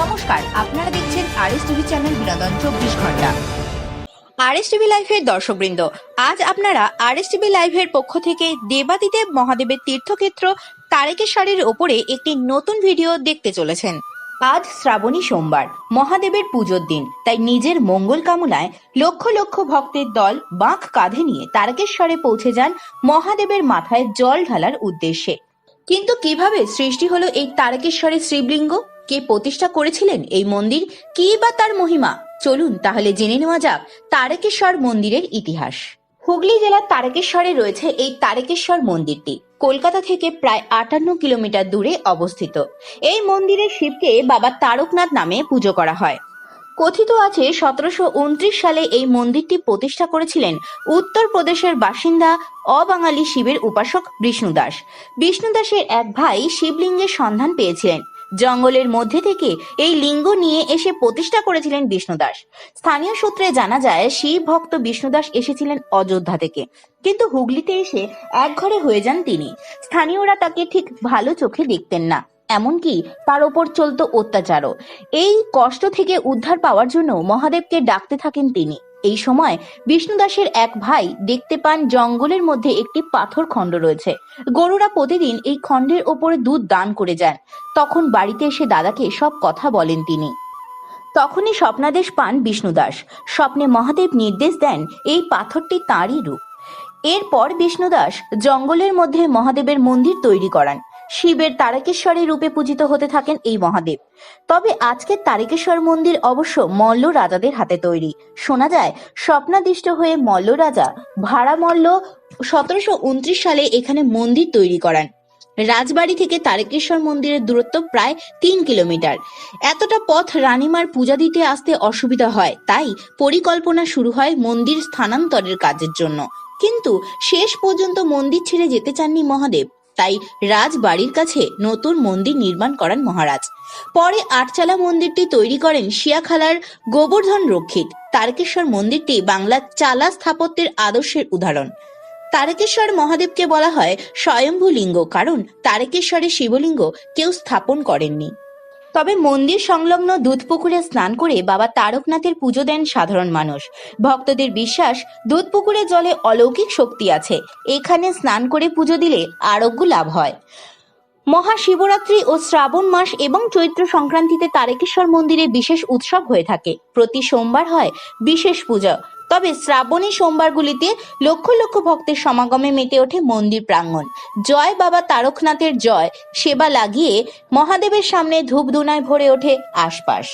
নমস্কার, আপনারা দেখছেন আর এস টিভি চ্যানেল বিনোদন চব্বিশ ঘণ্টা। আর এস টিভি লাইভের দর্শকবৃন্দ, আজ আপনারা আর এস টিভি লাইভের পক্ষ থেকে দেবাদিদেব মহাদেবের তীর্থক্ষেত্র তারেকেশ্বরের ওপরে একটি নতুন ভিডিও দেখতে চলেছেন। আজ শ্রাবণী সোমবার, মহাদেবের পুজোর দিন, তাই নিজের মঙ্গল কামনায় লক্ষ লক্ষ ভক্তের দল বাঁক কাঁধে নিয়ে তারকেশ্বরে পৌঁছে যান মহাদেবের মাথায় জল ঢালার উদ্দেশ্যে। কিন্তু কীভাবে সৃষ্টি হলো এই তারকেশ্বরের শিবলিঙ্গ? কে প্রতিষ্ঠা করেছিলেন এই মন্দির? কি বা তার মহিমা? চলুন তাহলে জেনে নেওয়া যাক তারকেশ্বর মন্দিরের ইতিহাস। হুগলি জেলার তারকেশ্বরে রয়েছে এই তারকেশ্বর মন্দিরটি। কলকাতা থেকে প্রায় আটান্ন কিলোমিটার দূরে অবস্থিত। এই মন্দিরে শিবকে বাবা তারকনাথ নামে পুজো করা হয়। কথিত আছে, সতেরোশো উনত্রিশ সালে এই মন্দিরটি প্রতিষ্ঠা করেছিলেন উত্তরপ্রদেশের বাসিন্দা অবাঙালি শিবের উপাসক বিষ্ণুদাস বিষ্ণুদাসের এক ভাই শিবলিঙ্গের সন্ধান পেয়েছিলেন। জঙ্গলের মধ্যে থেকে এই লিঙ্গ নিয়ে এসে প্রতিষ্ঠা করেছিলেন বিষ্ণুদাস। স্থানীয় সূত্রে জানা যায়, শিব ভক্ত বিষ্ণুদাস এসেছিলেন অযোধ্যা থেকে। কিন্তু হুগলিতে এসে এক ঘরে হয়ে যান তিনি। স্থানীয়রা তাকে ঠিক ভালো চোখে দেখতেন না। এমনকি তার ওপর চলতো অত্যাচারও। এই কষ্ট থেকে উদ্ধার পাওয়ার জন্য মহাদেবকে ডাকতে থাকেন তিনি। এই সময় বিষ্ণুদাসের এক ভাই দেখতে পান জঙ্গলের মধ্যে একটি পাথর খণ্ড রয়েছে। গরুরা প্রতিদিন এই খণ্ডের ওপরে দুধ দান করে যান। তখন বাড়িতে এসে দাদাকে সব কথা বলেন তিনি। তখনই স্বপ্নাদেশ পান বিষ্ণুদাস স্বপ্নে মহাদেব নির্দেশ দেন এই পাথরটি তাঁরই রূপ। এরপর বিষ্ণুদাস জঙ্গলের মধ্যে মহাদেবের মন্দির তৈরি করান। শিবের তারকেশ্বরের রূপে পূজিত হতে থাকেন এই মহাদেব। তবে আজকের তারকেশ্বর মন্দির অবশ্য মল্ল রাজাদের হাতে তৈরি। শোনা যায়, স্বপ্নাদিষ্ট হয়ে মল্ল রাজা ভাড়া মল্ল সতেরোশো উনত্রিশ সালে এখানে মন্দির তৈরি করান। রাজবাড়ি থেকে তারকেশ্বর মন্দিরের দূরত্ব প্রায় তিন কিলোমিটার। এতটা পথ রানীমার পূজা দিতে আসতে অসুবিধা হয়, তাই পরিকল্পনা শুরু হয় মন্দির স্থানান্তরের কাজের জন্য। কিন্তু শেষ পর্যন্ত মন্দির ছেড়ে যেতে চাননি মহাদেব। তাই রাজবাড়ির কাছে নতুন মন্দির নির্মাণ করান মহারাজ। পরে আটচালা মন্দিরটি তৈরি করেন শিয়াখালার গোবর্ধন রক্ষিত। তারকেশ্বর মন্দিরটি বাংলার চালা স্থাপত্যের আদর্শের উদাহরণ। তারকেশ্বর মহাদেবকে বলা হয় স্বয়ম্ভু লিঙ্গ কারণ তারকেশ্বরের শিবলিঙ্গ কেউ স্থাপন করেননি। তবে মন্দির সংলগ্ন দুধপুকুরে স্নান করে বাবা তারকনাথের পুজো দেন সাধারণ মানুষ। ভক্তদের বিশ্বাস দুধপুকুরের জলে অলৌকিক শক্তি আছে। এখানে স্নান করে পুজো দিলে আরোগ্য লাভ হয়। মহাশিবরাত্রি ও শ্রাবণ মাস এবং চৈত্র সংক্রান্তিতে তারকেশ্বর মন্দিরে বিশেষ উৎসব হয়ে থাকে। প্রতি সোমবার হয় বিশেষ পূজা। তবে শ্রাবণী সোমবারগুলিতে লক্ষ লক্ষ ভক্তের সমাগমে মেতে ওঠে মন্দির প্রাঙ্গণ। জয় বাবা তারকনাথের জয়, সেবা লাগিয়ে মহাদেবের সামনে ধূপধুনায় ভরে ওঠে আশপাশ।